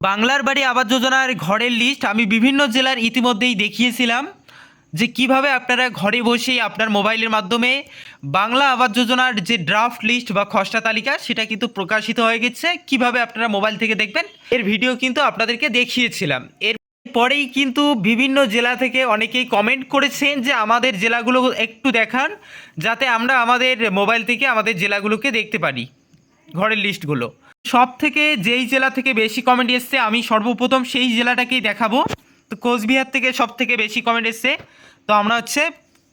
বাংলার বাড়ি আবাস যোজনার ঘরের লিস্ট আমি বিভিন্ন জেলার ইতিমধ্যেই দেখিয়েছিলাম যে কীভাবে আপনারা ঘরে বসেই আপনার মোবাইলের মাধ্যমে বাংলা আবাস যোজনার যে ড্রাফট লিস্ট বা খসড়া তালিকা, সেটা কিন্তু প্রকাশিত হয়ে গেছে। কীভাবে আপনারা মোবাইল থেকে দেখবেন? এর ভিডিও কিন্তু আপনাদেরকে দেখিয়েছিলাম। এর পরেই কিন্তু বিভিন্ন জেলা থেকে অনেকেই কমেন্ট করেছেন যে আমাদের জেলাগুলো একটু দেখান, যাতে আমরা আমাদের মোবাইল থেকে আমাদের জেলাগুলোকে দেখতে পারি, ঘরের লিস্টগুলো সব থেকে যেই জেলা থেকে বেশি কমেন্ট এসছে, আমি সর্বপ্রথম সেই জেলাটাকেই দেখাবো। তো কোচবিহার থেকে সব থেকে বেশি কমেন্ট এসছে। তো আমরা হচ্ছে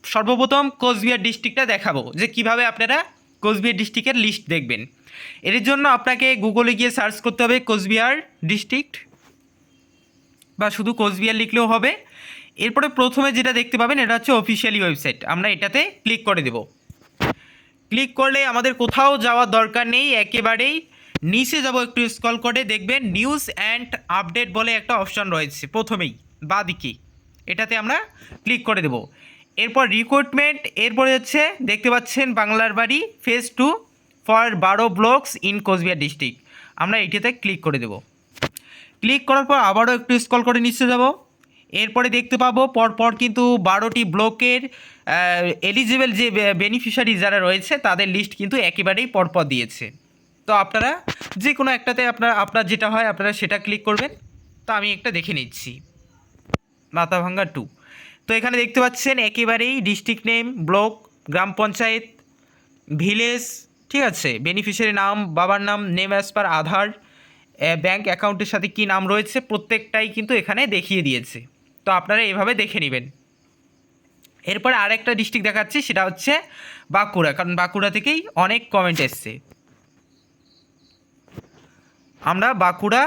সর্বপ্রথম কোচবিহার ডিস্ট্রিক্টটা দেখাবো, যে কীভাবে আপনারা কোচবিহার ডিস্ট্রিক্টের লিস্ট দেখবেন। এর জন্য আপনাকে গুগলে গিয়ে সার্চ করতে হবে কোচবিহার ডিস্ট্রিক্ট বা শুধু কোচবিহার লিখলেও হবে। এরপরে প্রথমে যেটা দেখতে পাবেন, এটা হচ্ছে অফিসিয়ালি ওয়েবসাইট আমরা এটাতে ক্লিক করে দেব। ক্লিক করলে আমাদের কোথাও যাওয়ার দরকার নেই, একেবারেই নিচে যাব একটু স্ক্রল করে দেখবেন নিউজ অ্যান্ড আপডেট বলে একটা অপশন রয়েছে, প্রথমেই, বাদিকে। এটাতে আমরা ক্লিক করে দেব। এরপর রিক্রুটমেন্ট এরপরে হচ্ছে দেখতে পাচ্ছেন বাংলার বাড়ি ফেজ টু ফর বারো ব্লকস ইন কোচবিহার ডিস্ট্রিক্ট আমরা এটাতে ক্লিক করে দেবো। ক্লিক করার পর আবারও একটু স্ক্রল করে নিচে যাব। এরপরে দেখতে পাবো পরপর কিন্তু বারোটি ব্লকের এলিজিবল যে বেনিফিশিয়ারি যারা রয়েছে, তাদের লিস্ট কিন্তু একেবারেই পরপর দিয়েছে। তো আপনারা যে কোনো একটাতে আপনার আপনার যেটা হয় আপনারা সেটা ক্লিক করবেন। তো আমি একটা দেখে নিচ্ছি। মাথাভাঙ্গা টু তো এখানে দেখতে পাচ্ছেন একেবারেই district name block gram panchayat village ঠিক আছে? বেনিফিশিয়ারি নাম, বাবার নাম name as per Aadhaar bank অ্যাকাউন্টের সাথে কী নাম রয়েছে, প্রত্যেকটাই কিন্তু এখানে দেখিয়ে দিয়েছে। তো আপনারা এভাবে দেখে নেবেন। এরপরে আরেকটা ডিস্ট্রিক্ট দেখাচ্ছি, সেটা হচ্ছে বাঁকুড়া। কারণ বাঁকুড়া থেকেই অনেক কমেন্ট এসছে। আমরা Bankura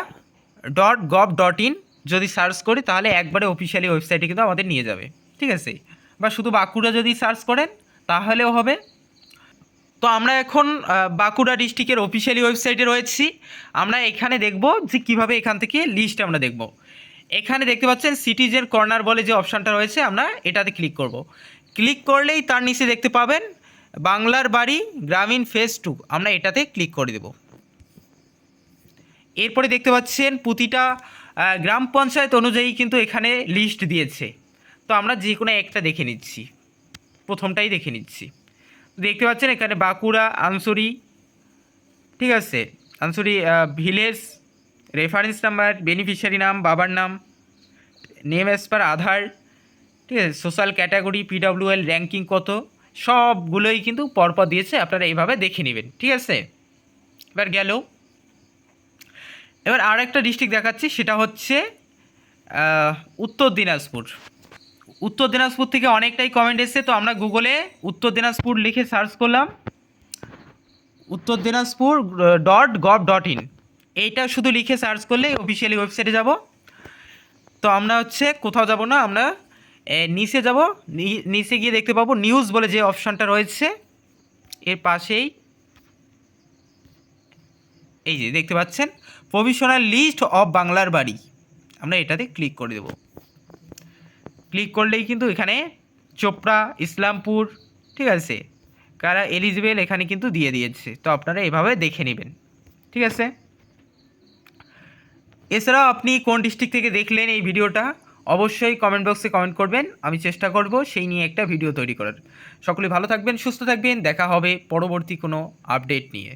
dot gov dot in যদি সার্চ করি, তাহলে একবারে অফিসিয়ালি ওয়েবসাইটে কিন্তু আমাদের নিয়ে যাবে। ঠিক আছে? বা শুধু বাঁকুড়া যদি সার্চ করেন, তাহলেও হবে। তো আমরা এখন বাঁকুড়া ডিস্ট্রিক্টের অফিসিয়ালি ওয়েবসাইটে রয়েছি। আমরা এখানে দেখব যে কীভাবে এখান থেকে লিস্ট আমরা দেখব। এখানে দেখতে পাচ্ছেন সিটিজেন কর্নার বলে যে অপশানটা রয়েছে, আমরা এটাতে ক্লিক করব। ক্লিক করলেই তার নিচে দেখতে পাবেন বাংলার বাড়ি গ্রামীণ ফেস টু আমরা এটাতে ক্লিক করে দেব। এরপরে দেখতে পাচ্ছেন প্রতিটা গ্রাম পঞ্চায়েত অনুযায়ী কিন্তু এখানে লিস্ট দিয়েছে। তো আমরা যে কোনো একটা দেখে নিচ্ছি। প্রথমটাই দেখে নিচ্ছি। দেখতে পাচ্ছেন এখানে বাঁকুড়া, আনসুরি, ঠিক আছে? Ansuri village reference number beneficiary নাম, বাবার নাম নেম অ্যাজ পার আধার, ঠিক আছে? সোশ্যাল ক্যাটাগরি পিডাব্লিউএল র্যাঙ্কিং কত, সবগুলোই কিন্তু পরপর দিয়েছে। আপনারা এইভাবে দেখে নেবেন, ঠিক আছে? এবার গেল এবার আর একটা ডিস্ট্রিক্ট দেখাচ্ছি, সেটা হচ্ছে উত্তর দিনাজপুর। উত্তর দিনাজপুর থেকে অনেকটাই কমেন্ট এসেছে, তো আমরা গুগলে উত্তর দিনাজপুর লিখে সার্চ করলাম। Uttar Dinajpur dot gov dot in এইটা শুধু লিখে সার্চ করলে অফিসিয়ালি ওয়েবসাইটে যাব। তো আমরা হচ্ছে কোথাও যাব না, আমরা নিচে যাব নিচে গিয়ে দেখতে পাবো নিউজ বলে যে অপশানটা রয়েছে। এর পাশেই এই যে দেখতে পাচ্ছেন প্রভিশনাল লিস্ট অফ বাংলার বাড়ি। আমরা এটাতে ক্লিক করে দেবো। ক্লিক করলেই কিন্তু এখানে চোপড়া, ইসলামপুর, ঠিক আছে, কারা এলিজিবেল এখানে কিন্তু দিয়ে দিয়েছে। তো আপনারা এভাবে দেখে নেবেন, ঠিক আছে? এছাড়াও আপনি কোন ডিস্ট্রিক্ট থেকে দেখলেন এই ভিডিওটা, অবশ্যই কমেন্ট বক্সে কমেন্ট করবেন। আমি চেষ্টা করব সেই নিয়ে একটা ভিডিও তৈরি করার। সকলে ভালো থাকবেন, সুস্থ থাকবেন। দেখা হবে পরবর্তী কোনো আপডেট নিয়ে।